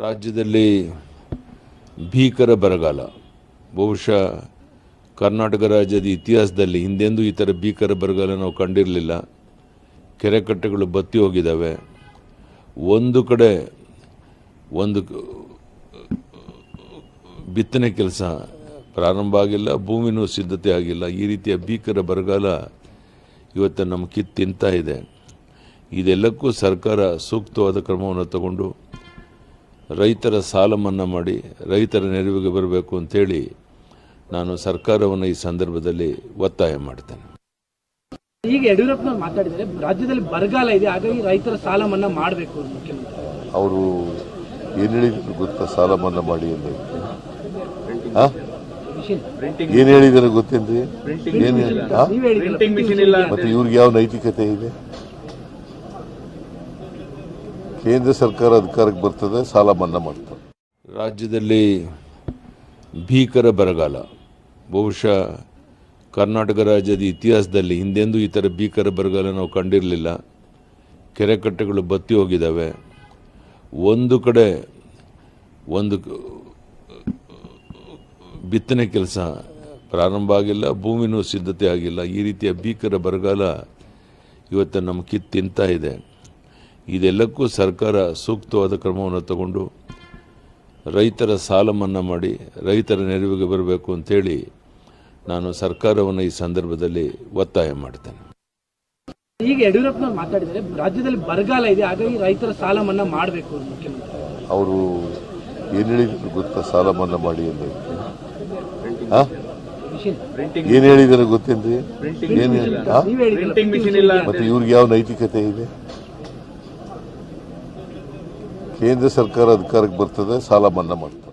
ರಾಜ್ಯದಲ್ಲಿ ಭೀಕರ ಬರಗಾಲ. ಬಹುಶಃ ಕರ್ನಾಟಕ ರಾಜ್ಯದ ಇತಿಹಾಸದಲ್ಲಿ ಹಿಂದೆಂದೂ ಈ ಥರ ಭೀಕರ ಬರಗಾಲ ನಾವು ಕಂಡಿರಲಿಲ್ಲ. ಕೆರೆ ಕಟ್ಟೆಗಳು ಬತ್ತಿ ಹೋಗಿದ್ದಾವೆ ಒಂದು ಕಡೆ ಒಂದು ಬಿತ್ತನೆ ಕೆಲಸ ಪ್ರಾರಂಭ ಆಗಿಲ್ಲ, ಭೂಮಿನೂ ಸಿದ್ಧತೆ ಆಗಿಲ್ಲ. ಈ ರೀತಿಯ ಭೀಕರ ಬರಗಾಲ ಇವತ್ತು ನಮ್ಮ ಕಿತ್ತು ತಿಂತಾ ಇದೆ. ಇದೆಲ್ಲಕ್ಕೂ ಸರ್ಕಾರ ಸೂಕ್ತವಾದ ಕ್ರಮವನ್ನು ತಗೊಂಡು ರೈತರ ಸಾಲ ಮನ್ನಾ ಮಾಡಿ ರೈತರ ನೆರವಿಗೆ ಬರಬೇಕು ಅಂತೇಳಿ ನಾನು ಸರ್ಕಾರವನ್ನು ಈ ಸಂದರ್ಭದಲ್ಲಿ ಒತ್ತಾಯ ಮಾಡ್ತೇನೆ. ಈಗ ಯಡಿಯೂರಪ್ಪನವ್ರು ಮಾತಾಡಿದರೆ ರಾಜ್ಯದಲ್ಲಿ ಬರಗಾಲ ಇದೆ ಹಾಗಾಗಿ ರೈತರ ಸಾಲ ಮನ್ನಾ ಮಾಡಬೇಕು ಮುಖ್ಯಮಂತ್ರಿ. ಅವರು ಏನು ಹೇಳಿದ್ರು ಗೊತ್ತಾ? ಸಾಲ ಮನ್ನಾ ಮಾಡಿ ಅಂತ. ಏನ್ ಹೇಳಿದಾರೆ ಗೊತ್ತೇನ್ರಿ? ಏನು ಮತ್ತೆ ಇವ್ರಿಗೆ ಯಾವ ನೈತಿಕತೆ ಇದೆ? ಕೇಂದ್ರ ಸರ್ಕಾರ ಅಧಿಕಾರಕ್ಕೆ ಬರ್ತದೆ, ಸಾಲ ಮನ್ನಾ ಮಾಡ್ತಾರೆ. ರಾಜ್ಯದಲ್ಲಿ ಭೀಕರ ಬರಗಾಲ. ಬಹುಶಃ ಕರ್ನಾಟಕ ರಾಜ್ಯದ ಇತಿಹಾಸದಲ್ಲಿ ಹಿಂದೆಂದೂ ಈ ಥರ ಭೀಕರ ಬರಗಾಲ ನಾವು ಕಂಡಿರಲಿಲ್ಲ. ಕೆರೆ ಕಟ್ಟೆಗಳು ಬತ್ತಿ ಹೋಗಿದ್ದಾವೆ ಒಂದು ಕಡೆ ಒಂದು ಬಿತ್ತನೆ ಕೆಲಸ ಪ್ರಾರಂಭ ಆಗಿಲ್ಲ, ಭೂಮಿನೂ ಸಿದ್ಧತೆ ಆಗಿಲ್ಲ. ಈ ರೀತಿಯ ಭೀಕರ ಬರಗಾಲ ಇವತ್ತು ನಮ್ಮ ಕಿತ್ತು ತಿಂತಾ ಇದೆ. ಇದೆಲ್ಲಕ್ಕೂ ಸರ್ಕಾರ ಸೂಕ್ತವಾದ ಕ್ರಮವನ್ನು ತಗೊಂಡು ರೈತರ ಸಾಲ ಮನ್ನಾ ಮಾಡಿ ರೈತರ ನೆರವಿಗೆ ಬರಬೇಕು ಅಂತೇಳಿ ನಾನು ಸರ್ಕಾರವನ್ನು ಈ ಸಂದರ್ಭದಲ್ಲಿ ಒತ್ತಾಯ ಮಾಡ್ತೇನೆ. ಈಗ ಯಡಿಯೂರಪ್ಪನವ್ರು ಮಾತಾಡಿದರೆ ರಾಜ್ಯದಲ್ಲಿ ಬರಗಾಲ ಇದೆ ಹಾಗಾಗಿ ರೈತರ ಸಾಲ ಮನ್ನಾ ಮಾಡಬೇಕು ಮುಖ್ಯಮಂತ್ರಿ. ಅವರು ಏನು ಹೇಳಿದ್ರು ಗೊತ್ತಾ ಸಾಲ ಮನ್ನಾ ಮಾಡಿ ಅಂತ? ಆ? ಏನು ಏನ್ ಹೇಳಿದಾರೆ ಗೊತ್ತೇನ್ರಿ? ಏನು ಮತ್ತೆ ಇವ್ರಿಗೆ ಯಾವ ನೈತಿಕತೆ ಇದೆ? ಕೇಂದ್ರ ಸರ್ಕಾರ ಅಧಿಕಾರಕ್ಕೆ ಬರ್ತದೆ ಸಾಲ ಮನ್ನಾ ಮಾಡ್ತಾರೆ.